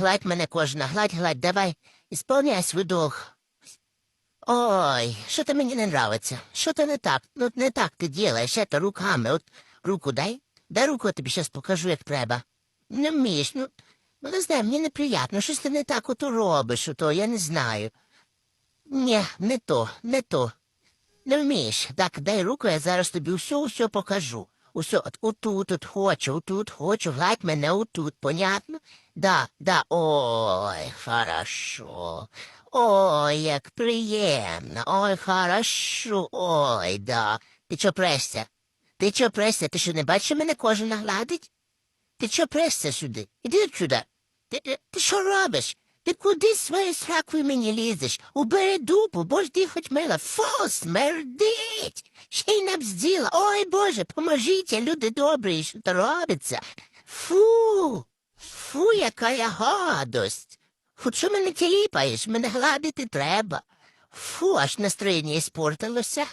гладь мене кожна, гладь, гладь, давай, ісполняй свій долг. Ой, що то мені не нравиться, що то не так, ну не так ти ділаєш, это руками, от руку дай, дай руку, я тобі щас покажу, як треба. Не вмієш, ну, ну не знаю, мені неприємно, щось ти не так ото робиш, ото, я не знаю. Ні, не то, не то. Не вмієш. Так, дай руку, я зараз тобі все, все покажу. Усе, от, отут, от хочу, отут хочу, гладь мене отут, понятно? Да, да, ой, хорошо. Ой, як приємно, ой, хорошо, ой, да. Ти чо пресся? Ти чо пресся? Ти що не бачиш, мене кожен нагладить? Ти чо пресся сюди? Іди сюди. Ти, ти, ти що робиш? Ти куди своєю сракою мені лізеш? Убери дупу, бо ж ти хоч мила. Фу, смердить! Ще й набзділа. Ой, Боже, поможіть, люди добрі, що то робиться? Фу, фу, яка я гадость. Фу, мене тіліпаєш? Мене гладити треба. Фу, аж настроєння іспортилося.